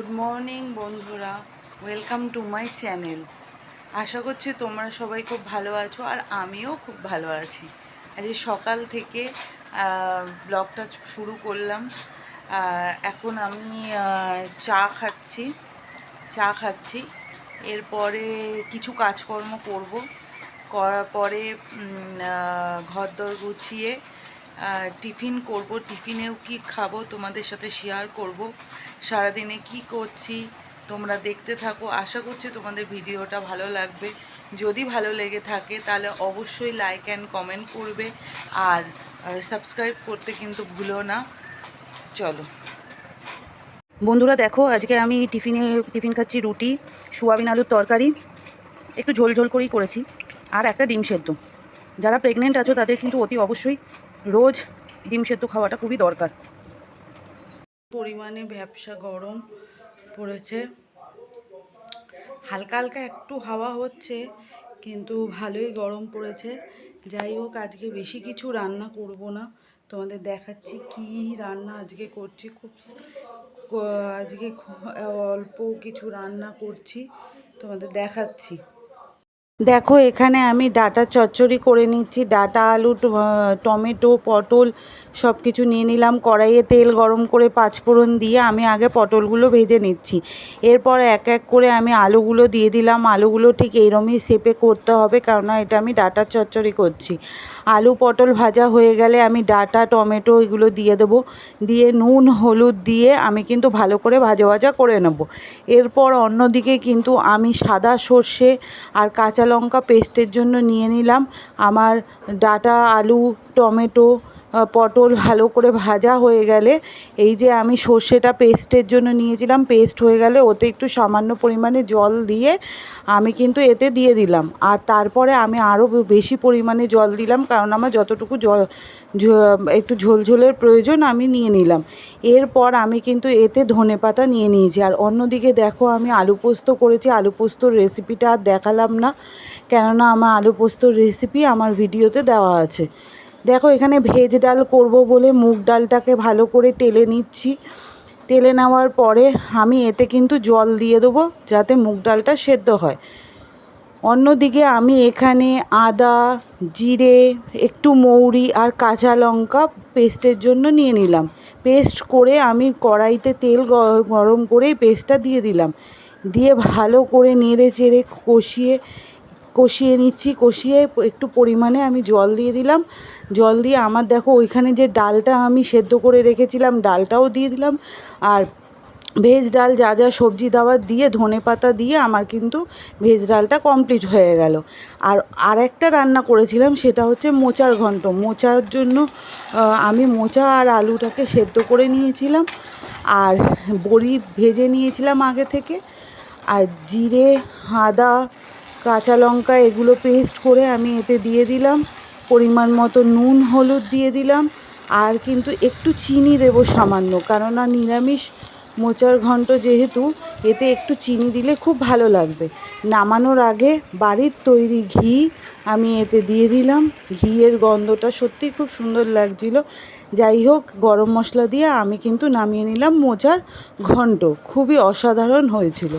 Good morning বন্ধুরা, welcome to my channel. আশা করছি তোমরা সবাই খুব ভালো আছো আর আমিও খুব ভালো আছি। আজ সকাল থেকে ব্লগটা শুরু করলাম। এখন আমি চা খাচ্ছি চা খাচ্ছি। এরপরে কিছু কাজকর্ম করব। করার পরে ঘর দর গুছিয়ে টিফিন করব, টিফিনেও কি খাব, তোমাদের সাথে শেয়ার করব। সারাদিনে কি করছি, তোমরা দেখতে থাকো। আশা করছি তোমাদের ভিডিওটা ভালো লাগবে। যদি ভালো লেগে থাকে, তাহলে অবশ্যই লাইক অ্যান্ড কমেন্ট করবে। আর সাবস্ক্রাইব করতে কিন্তু ভুলো না। চলো। বন্ধুরা দেখো, আজকে আমি টিফিনে, টিফিন খাচ্ছি রুটি, সোয়াবিন আলুর তরকারি। একটু ঝোল ঝোল করেই করেছি। আর একটা ডিম সেদ্ধ। যারা প্রেগনেন্ট আছো, তাদের কিন্তু অতি অবশ্যই রোজ ডিম সেদ্ধ খাওয়াটা খুবই দরকার। পরিমাণে ব্যবসা গরম পড়েছে। হালকা হালকা একটু হাওয়া হচ্ছে, কিন্তু ভালোই গরম পড়েছে। যাই হোক, আজকে বেশি কিছু রান্না করব না। তোমাদের দেখাচ্ছি কি রান্না আজকে করছি। খুব আজকে অল্প কিছু রান্না করছি। তোমাদের দেখাচ্ছি। দেখো, এখানে আমি ডাটা চচ্চড়ি করে নিচ্ছি। ডাটা, আলু টমেটো, পটল সব কিছু নিয়ে নিলাম। কড়াইয়ে তেল গরম করে পাঁচফোড়ন দিয়ে আমি আগে পটলগুলো ভেজে নিচ্ছি। এরপর এক এক করে আমি আলুগুলো দিয়ে দিলাম। আলুগুলো ঠিক এইরমই শেপে করতে হবে, কেননা এটা আমি ডাটা চচ্চড়ি করছি। আলু পটল ভাজা হয়ে গেলে আমি ডাটা, টমেটো এগুলো দিয়ে দেবো। দিয়ে নুন, হলুদ দিয়ে আমি কিন্তু ভালো করে ভাজা ভাজা করে নেব। এরপর অন্যদিকে কিন্তু আমি সাদা সর্ষে আর কাঁচা লঙ্কা পেস্টের জন্য নিয়ে নিলাম। আমার ডাটা, আলু, টমেটো পটল ভালো করে ভাজা হয়ে গেলে, এই যে আমি সর্ষেটা পেস্টের জন্য নিয়েছিলাম, পেস্ট হয়ে গেলে ওতে একটু সামান্য পরিমাণে জল দিয়ে আমি কিন্তু এতে দিয়ে দিলাম। আর তারপরে আমি আরও বেশি পরিমাণে জল দিলাম, কারণ আমার যতটুকু জল একটু ঝোলঝোলের প্রয়োজন আমি নিয়ে নিলাম। এরপর আমি কিন্তু এতে ধনে পাতা নিয়ে নিয়েছি। আর অন্যদিকে দেখো, আমি আলু পোস্ত করেছি। আলু পোস্তর রেসিপিটা আর দেখালাম না, কেননা আমার আলু পোস্তর রেসিপি আমার ভিডিওতে দেওয়া আছে। দেখো, এখানে ভেজ ডাল করব বলে মুগ ডালটাকে ভালো করে টেলে নিচ্ছি। টেলে নেওয়ার পরে আমি এতে কিন্তু জল দিয়ে দেবো যাতে মুগ ডালটা সেদ্ধ হয়। অন্যদিকে আমি এখানে আদা, জিরে, একটু মৌরি আর কাঁচা লঙ্কা পেস্টের জন্য নিয়ে নিলাম। পেস্ট করে আমি কড়াইতে তেল গরম করেই পেস্টটা দিয়ে দিলাম। দিয়ে ভালো করে নেড়ে চেড়ে কষিয়ে কষিয়ে নিচ্ছি, কষিয়ে একটু পরিমাণে আমি জল দিয়ে দিলাম। জল দিয়ে আমার দেখো ওইখানে যে ডালটা আমি সেদ্ধ করে রেখেছিলাম, ডালটাও দিয়ে দিলাম। আর ভেজ ডাল যা যা সবজি দাবার দিয়ে, ধনে পাতা দিয়ে আমার কিন্তু ভেজ ডালটা কমপ্লিট হয়ে গেল। আর আর একটা রান্না করেছিলাম, সেটা হচ্ছে মোচার ঘন্ট। মোচার জন্য আমি মোচা আর আলুটাকে সেদ্ধ করে নিয়েছিলাম। আর বড়ি ভেজে নিয়েছিলাম আগে থেকে। আর জিরে, আদা কাঁচা লঙ্কা এগুলো পেস্ট করে আমি এতে দিয়ে দিলাম। পরিমাণ মতো নুন, হলুদ দিয়ে দিলাম। আর কিন্তু একটু চিনি দেবো সামান্য, কেননা নিরামিষ মোচার ঘন্ট যেহেতু, এতে একটু চিনি দিলে খুব ভালো লাগবে। নামানোর আগে বাড়ির তৈরি ঘি আমি এতে দিয়ে দিলাম। ঘিয়ের গন্ধটা সত্যি খুব সুন্দর লাগছিল। যাই হোক, গরম মশলা দিয়ে আমি কিন্তু নামিয়ে নিলাম মোচার ঘন্ট। খুবই অসাধারণ হয়েছিল।